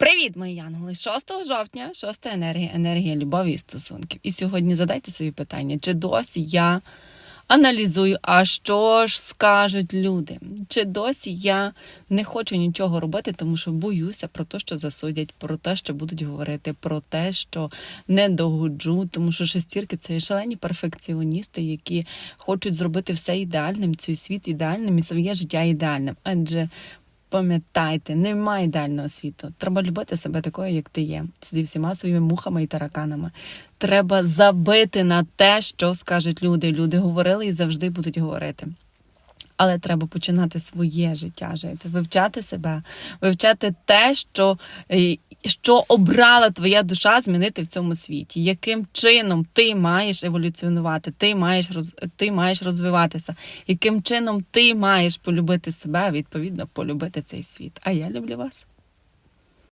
Привіт, мої янголи! 6 жовтня, 6 енергія, енергія любові і стосунків. І сьогодні задайте собі питання, чи досі я аналізую, а що ж скажуть люди? Чи досі я не хочу нічого робити, тому що боюся про те, що засудять, про те, що будуть говорити, про те, що не догоджу, тому що шестірки це шалені перфекціоністи, які хочуть зробити все ідеальним, цей світ ідеальним і своє життя ідеальним. Адже Пам'ятайте, немає ідеального світу. Треба любити себе такою, як ти є, зі всіма своїми мухами і тараканами. Треба забити на те, що скажуть люди. Люди говорили і завжди будуть говорити. Але треба починати своє життя жити, вивчати себе, вивчати те, що, е, що обрала твоя душа змінити в цьому світі. Яким чином ти маєш еволюціонувати, ти маєш роз, ти маєш розвиватися, яким чином ти маєш полюбити себе, відповідно полюбити цей світ. А я люблю вас.